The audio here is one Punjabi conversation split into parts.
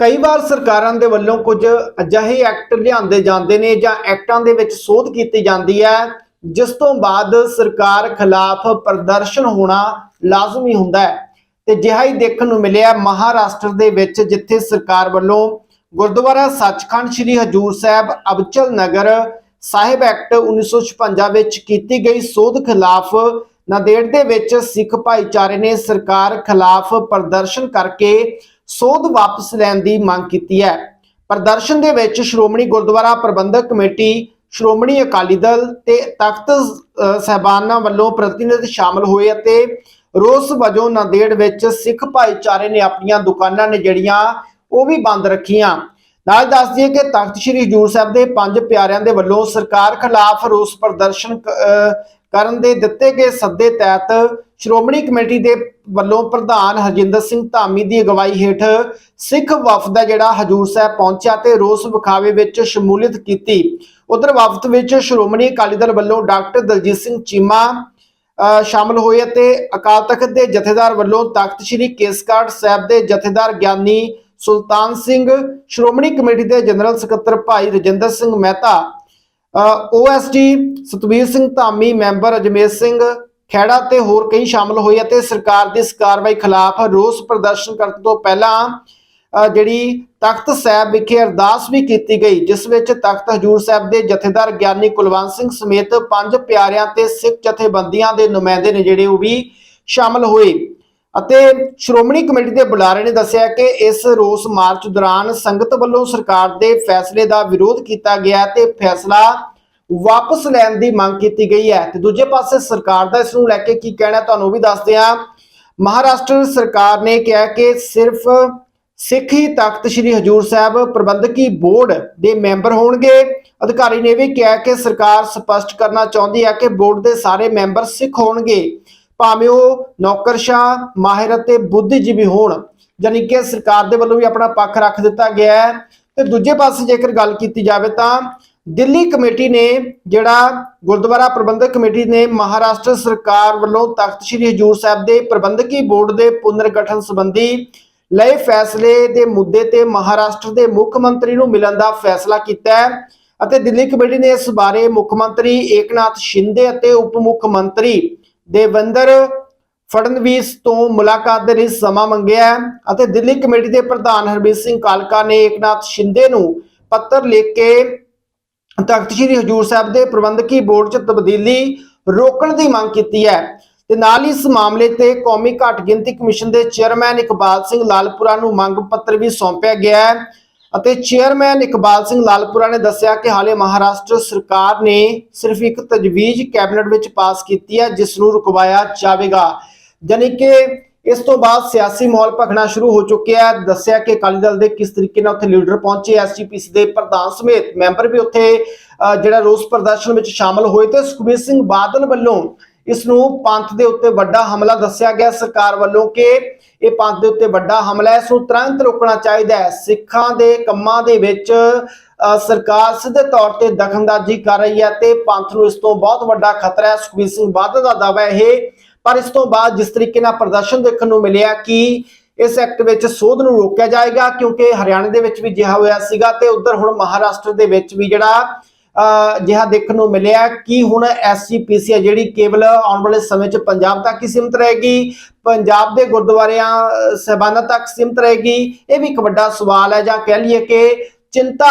ਕਈ ਵਾਰ ਸਰਕਾਰਾਂ ਦੇ ਵੱਲੋਂ ਕੁਝ ਅਜਿਹੇ ਐਕਟ ਲਿਆਂਦੇ ਜਾਂਦੇ ਨੇ ਜਾਂ ਐਕਟਾਂ ਦੇ ਵਿੱਚ ਸੋਧ ਕੀਤੀ ਜਾਂਦੀ ਹੈ, ਜਿਸ ਤੋਂ ਬਾਅਦ ਸਰਕਾਰ ਖਿਲਾਫ ਪ੍ਰਦਰਸ਼ਨ ਹੋਣਾ ਲਾਜ਼ਮੀ ਹੁੰਦਾ ਹੈ। ਤੇ ਜਿਹਾ ਹੀ ਦੇਖਣ ਨੂੰ ਮਿਲਿਆ ਮਹਾਰਾਸ਼ਟਰ ਦੇ ਵਿੱਚ, ਜਿੱਥੇ ਸਰਕਾਰ ਵੱਲੋਂ ਗੁਰਦੁਆਰਾ ਸੱਚਖੰਡ ਸ੍ਰੀ ਹਜੂਰ ਸਾਹਿਬ ਅਬਚਲ ਨਗਰ ਸਾਹਿਬ ਐਕਟ 1956 ਵਿੱਚ ਕੀਤੀ ਗਈ ਸੋਧ ਖਿਲਾਫ ਨਾਂਦੇੜ ਦੇ ਵਿੱਚ ਸਿੱਖ ਭਾਈਚਾਰੇ ਨੇ ਸਰਕਾਰ ਖਿਲਾਫ ਪ੍ਰਦਰਸ਼ਨ ਕਰਕੇ ਸੋਧ ਵਾਪਸ ਲੈਣ ਦੀ ਮੰਗ ਕੀਤੀ ਹੈ। ਪ੍ਰਦਰਸ਼ਨ ਦੇ ਵਿੱਚ ਸ਼੍ਰੋਮਣੀ ਗੁਰਦੁਆਰਾ ਪ੍ਰਬੰਧਕ ਕਮੇਟੀ ਸ਼੍ਰੋਮਣੀ ਅਕਾਲੀ ਦਲ ਤੇ ਤਖਤ ਅਹ, ਸਾਹਿਬਾਨਾਂ ਵੱਲੋਂ ਪ੍ਰਤੀਨਿਧ ਸ਼ਾਮਲ ਹੋਏ ਅਤੇ ਰੋਸ ਵਜੋਂ ਨਾਂਦੇੜ ਵਿੱਚ ਸਿੱਖ ਭਾਈਚਾਰੇ ਨੇ ਆਪਣੀਆਂ ਦੁਕਾਨਾਂ ਨੇ ਜਿਹੜੀਆਂ ਉਹ ਵੀ ਬੰਦ ਰੱਖੀਆਂ। ਨਾਲ ਦੱਸ ਦਈਏ ਕਿ ਤਖਤ ਸ੍ਰੀ ਹਜੂਰ ਸਾਹਿਬ ਦੇ ਪੰਜ ਪਿਆਰਿਆਂ ਦੇ ਵੱਲੋਂ ਸਰਕਾਰ ਖਿਲਾਫ ਰੋਸ ਪ੍ਰਦਰਸ਼ਨ ਅਹ ਕਰਨ ਦੇ ਦਿੱਤੇ ਗਏ ਸੱਦੇ ਤਹਿਤ ਸ਼੍ਰੋਮਣੀ ਕਮੇਟੀ ਦੇ ਵੱਲੋਂ ਪ੍ਰਧਾਨ ਹਰਜਿੰਦਰ ਸਿੰਘ ਧਾਮੀ ਦੀ ਅਗਵਾਈ ਹੇਠ ਸਿੱਖ ਵਫਦ ਹੈ ਜਿਹੜਾ ਹਜੂਰ ਸਾਹਿਬ ਪਹੁੰਚਿਆ ਤੇ ਰੋਸ ਵਿਖਾਵੇ ਵਿੱਚ ਸ਼ਮੂਲੀਅਤ ਕੀਤੀ। ਉਧਰ ਵਫਦ ਵਿੱਚ ਸ਼੍ਰੋਮਣੀ ਅਕਾਲੀ ਦਲ ਵੱਲੋਂ ਡਾਕਟਰ ਦਲਜੀਤ ਸਿੰਘ ਚੀਮਾ ਅਹ ਸ਼ਾਮਲ ਹੋਏ ਅਤੇ ਅਕਾਲ ਤਖਤ ਦੇ ਜਥੇਦਾਰ ਵੱਲੋਂ ਤਖਤ ਸ੍ਰੀ ਕੇਸਗੜ੍ਹ ਸਾਹਿਬ ਦੇ ਜਥੇਦਾਰ ਗਿਆਨੀ ਸੁਲਤਾਨ ਸਿੰਘ, ਸ਼੍ਰੋਮਣੀ ਕਮੇਟੀ ਦੇ ਜਨਰਲ ਸਕੱਤਰ ਭਾਈ ਰਜਿੰਦਰ ਸਿੰਘ ਮਹਿਤਾ ਓਐਸਡੀ ਸਤਵੀਰ ਸਿੰਘ ਧਾਮੀ, ਮੈਂਬਰ ਅਜਮੇਰ ਸਿੰਘ ਖੈੜਾ ਤੇ ਹੋਰ ਕਈ ਸ਼ਾਮਲ ਹੋਏ ਅਤੇ ਸਰਕਾਰ ਦੀ ਇਸ ਕਾਰਵਾਈ ਖਿਲਾਫ ਰੋਸ ਪ੍ਰਦਰਸ਼ਨ ਕਰਨ ਤੋਂ ਪਹਿਲਾਂ ਜਿਹੜੀ ਤਖਤ ਸਾਹਿਬ ਵਿਖੇ ਅਰਦਾਸ ਵੀ ਕੀਤੀ ਗਈ, ਜਿਸ ਵਿੱਚ ਤਖਤ ਹਜੂਰ ਸਾਹਿਬ ਦੇ ਜਥੇਦਾਰ ਗਿਆਨੀ ਕੁਲਵੰਤ ਸਿੰਘ ਸਮੇਤ ਪੰਜ ਪਿਆਰਿਆਂ ਤੇ ਸਿੱਖ ਜਥੇਬੰਦੀਆਂ ਦੇ ਨੁਮਾਇੰਦੇ ਨੇ ਜਿਹੜੇ ਉਹ ਵੀ ਸ਼ਾਮਲ ਹੋਏ। ਅਤੇ ਸ਼੍ਰੋਮਣੀ ਕਮੇਟੀ ਦੇ ਬੁਲਾਰੇ ਨੇ ਦੱਸਿਆ ਕਿ ਇਸ ਰੋਸ ਮਾਰਚ ਦੌਰਾਨ ਸੰਗਤ ਵੱਲੋਂ ਸਰਕਾਰ ਦੇ ਫੈਸਲੇ ਦਾ ਵਿਰੋਧ ਕੀਤਾ ਗਿਆ ਤੇ ਫੈਸਲਾ ਵਾਪਸ ਲੈਣ ਦੀ ਮੰਗ ਕੀਤੀ ਗਈ ਹੈ। ਤੇ ਦੂਜੇ ਪਾਸੇ ਸਰਕਾਰ ਦਾ ਇਸ ਨੂੰ ਲੈ ਕੇ ਕੀ ਕਹਿਣਾ ਤੁਹਾਨੂੰ ਉਹ ਵੀ ਦੱਸਦੇ ਹਾਂ। ਮਹਾਰਾਸ਼ਟਰ ਸਰਕਾਰ ਨੇ ਕਿਹਾ ਕਿ ਸਿਰਫ ਸਿੱਖ ਹੀ ਤਖਤ ਸ੍ਰੀ ਹਜੂਰ ਸਾਹਿਬ ਪ੍ਰਬੰਧਕੀ ਬੋਰਡ ਦੇ ਮੈਂਬਰ ਹੋਣਗੇ। ਅਧਿਕਾਰੀ ਨੇ ਵੀ ਕਿਹਾ ਕਿ ਸਰਕਾਰ ਸਪਸ਼ਟ ਕਰਨਾ ਚਾਹੁੰਦੀ ਹੈ ਕਿ ਬੋਰਡ ਦੇ ਸਾਰੇ ਮੈਂਬਰ ਸਿੱਖ ਹੋਣਗੇ। ਭਾਵੇਂ ਉਹ ਨੌਕਰਸ਼ਾਹ ਮਾਹਿਰ ਅਤੇ ਬੁੱਧੀਜੀਵੀ ਹੋਣ ਜਾਨੀ ਕਿ ਸਰਕਾਰ ਦੇ ਵੱਲੋਂ ਵੀ ਆਪਣਾ ਪੱਖ ਰੱਖ ਦਿੱਤਾ ਗਿਆ ਹੈ। ਤੇ ਦੂਜੇ ਪਾਸੇ ਜੇਕਰ ਗੱਲ ਕੀਤੀ ਜਾਵੇ ਤਾਂ ਦਿੱਲੀ ਕਮੇਟੀ ਨੇ ਜਿਹੜਾ ਗੁਰਦੁਆਰਾ ਪ੍ਰਬੰਧਕ ਕਮੇਟੀ ਨੇ ਮਹਾਰਾਸ਼ਟਰ ਸਰਕਾਰ ਵੱਲੋਂ ਤਖਤ ਸ੍ਰੀ ਹਜੂਰ ਸਾਹਿਬ ਦੇ ਪ੍ਰਬੰਧਕੀ ਬੋਰਡ ਦੇ ਪੁਨਰਗਠਨ ਸੰਬੰਧੀ ਲਏ ਫੈਸਲੇ ਦੇ ਮੁੱਦੇ ਤੇ ਮਹਾਰਾਸ਼ਟਰ ਦੇ ਮੁੱਖ ਮੰਤਰੀ ਨੂੰ ਮਿਲਣ ਦਾ ਫੈਸਲਾ ਕੀਤਾ ਹੈ ਅਤੇ ਦਿੱਲੀ ਕਮੇਟੀ ਨੇ ਇਸ ਬਾਰੇ ਮੁੱਖ ਮੰਤਰੀ ਏਕਨਾਥ ਸ਼ਿੰਦੇ ਅਤੇ ਉਪ ਮੁੱਖ ਮੰਤਰੀ ਦੇਵਿੰਦਰ ਫੜਨਵੀਸ ਤੋਂ ਮੁਲਾਕਾਤ ਦੇ ਲਈ ਸਮਾਂ ਮੰਗਿਆ ਅਤੇ ਦਿੱਲੀ ਕਮੇਟੀ ਦੇ ਪ੍ਰਧਾਨ ਹਰਬੀਰ ਸਿੰਘ ਕਾਲਕਾ ਨੇ ਏਕਨਾਥ ਸ਼ਿੰਦੇ ਨੂੰ ਪੱਤਰ ਲਿਖ ਕੇ ਤਖਤ ਸ੍ਰੀ ਹਜੂਰ ਸਾਹਿਬ ਦੇ ਪ੍ਰਬੰਧਕੀ ਬੋਰਡ 'ਚ ਤਬਦੀਲੀ ਰੋਕਣ ਦੀ ਮੰਗ ਕੀਤੀ ਹੈ। ਤੇ ਨਾਲ ਹੀ ਇਸ ਮਾਮਲੇ ਤੇ ਕੌਮੀ ਘੱਟ ਗਿਣਤੀ ਕਮਿਸ਼ਨ ਦੇ ਚੇਅਰਮੈਨ ਇਕਬਾਲ ਸਿੰਘ ਲਾਲਪੁਰਾ ਨੂੰ ਮੰਗ ਪੱਤਰ ਵੀ ਸੌਂਪਿਆ ਗਿਆ ਹੈ। ਅਤੇ ਚੇਅਰਮੈਨ ਇਕਬਾਲ ਸਿੰਘ ਲਾਲਪੁਰਾ ਨੇ ਦੱਸਿਆ ਕਿ ਹਾਲੇ ਮਹਾਰਾਸ਼ਟਰ ਸਰਕਾਰ ਨੇ ਸਿਰਫ ਇੱਕ ਤਜਵੀਜ਼ ਕੈਬਨਿਟ ਵਿੱਚ ਪਾਸ ਕੀਤੀ ਹੈ ਜਿਸ ਨੂੰ ਰੁਕਵਾਇਆ ਜਾਵੇਗਾ। ਜਾਣੀ ਕਿ ਇਸ ਤੋਂ ਬਾਅਦ ਸਿਆਸੀ ਮਾਹੌਲ ਭਖਣਾ ਸ਼ੁਰੂ ਹੋ ਚੁੱਕਿਆ ਹੈ। ਦੱਸਿਆ ਕਿ ਅਕਾਲੀ ਦਲ ਦੇ ਕਿਸ ਤਰੀਕੇ ਨਾਲ ਉੱਥੇ ਲੀਡਰ ਪਹੁੰਚੇ ਐਸਜੀਪੀਸੀ ਦੇ ਪ੍ਰਧਾਨ ਸਮੇਤ ਮੈਂਬਰ ਵੀ ਉੱਥੇ ਅਹ, ਜਿਹੜਾ ਰੋਸ ਪ੍ਰਦਰਸ਼ਨ ਵਿੱਚ ਸ਼ਾਮਲ ਹੋਏ ਤੇ ਸੁਖਬੀਰ ਸਿੰਘ ਬਾਦਲ ਵੱਲੋਂ ਇਸ ਨੂੰ ਪੰਥ ਦੇ ਉੱਤੇ ਵੱਡਾ ਹਮਲਾ ਦੱਸਿਆ ਗਿਆ। ਸਰਕਾਰ ਵੱਲੋਂ ਕਿ ਇਹ ਪੰਥ ਦੇ ਉੱਤੇ ਵੱਡਾ ਹਮਲਾ ਹੈ। ਇਸ ਤੁਰੰਤ ਰੋਕਣਾ ਚਾਹੀਦਾ ਹੈ। ਸਿੱਖਾਂ ਦੇ ਕੰਮਾਂ ਦੇ ਵਿੱਚ ਸਰਕਾਰ ਸਿੱਧੇ ਤੌਰ ਤੇ ਦਖਲਅੰਦਾਜ਼ੀ ਕਰ ਰਹੀ ਹੈ ਤੇ ਪੰਥ ਨੂੰ ਇਸ ਤੋਂ ਬਹੁਤ ਵੱਡਾ ਖਤਰਾ ਹੈ। ਸੁਖਬੀਰ ਸਿੰਘ ਬਾਦਲ ਦਾ ਦਾਅਵਾ ਇਹ। ਪਰ ਇਸ ਤੋਂ ਬਾਅਦ ਜਿਸ ਤਰੀਕੇ ਨਾਲ ਪ੍ਰਦਰਸ਼ਨ ਦੇਖਣ ਨੂੰ ਮਿਲਿਆ ਕਿ ਇਸ ਐਕਟ ਵਿੱਚ ਸੋਧ ਨੂੰ ਰੋਕਿਆ ਜਾਏਗਾ, ਕਿਉਂਕਿ ਹਰਿਆਣਾ ਦੇ ਵਿੱਚ ਵੀ ਜਿਹਾ ਹੋਇਆ ਸੀਗਾ ਤੇ ਉਧਰ ਹੁਣ ਮਹਾਰਾਸ਼ਟਰ ਦੇ ਵਿੱਚ ਵੀ ਜਿਹੜਾ ਜਿਹਾ ਦੇਖਣ ਨੂੰ ਮਿਲਿਆ ਕਿ ਹੁਣ ਐਸਜੀਪੀਸੀ ਹੈ ਜਿਹੜੀ ਕੇਵਲ ਆਉਣ ਵਾਲੇ ਸਮੇਂ 'ਚ ਪੰਜਾਬ ਤੱਕ ਹੀ ਸੀਮਤ ਰਹੇਗੀ ਪੰਜਾਬ ਦੇ ਗੁਰਦੁਆਰਿਆਂ ਅਹ, ਸਾਹਿਬਾਨਾਂ ਤੱਕ ਸੀਮਤ ਰਹੇਗੀ। ਇਹ ਵੀ ਇੱਕ ਵੱਡਾ ਸਵਾਲ ਹੈ ਜਾਂ ਕਹਿ ਲਈਏ ਕਿ ਚਿੰਤਾ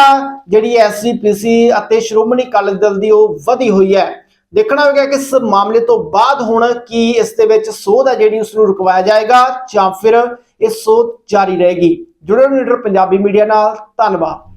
ਜਿਹੜੀ ਐਸਜੀਪੀਸੀ ਅਤੇ ਸ਼੍ਰੋਮਣੀ ਅਕਾਲੀ ਦਲ ਦੀ ਉਹ ਵਧੀ ਹੋਈ ਹੈ। ਦੇਖਣਾ ਹੋਵੇਗਾ ਕਿ ਇਸ ਮਾਮਲੇ ਤੋਂ ਬਾਅਦ ਹੁਣ ਕੀ ਇਸ ਦੇ ਵਿੱਚ ਸੋਧ ਹੈ ਜਿਹੜੀ ਉਸ ਨੂੰ ਰੁਕਵਾਇਆ ਜਾਏਗਾ ਜਾਂ ਫਿਰ ਇਹ ਸੋਧ ਜਾਰੀ ਰਹੇਗੀ। ਜੁੜੇ ਰਹੋ ਲੀਡਰ ਪੰਜਾਬੀ ਮੀਡੀਆ ਨਾਲ ਧੰਨਵਾਦ।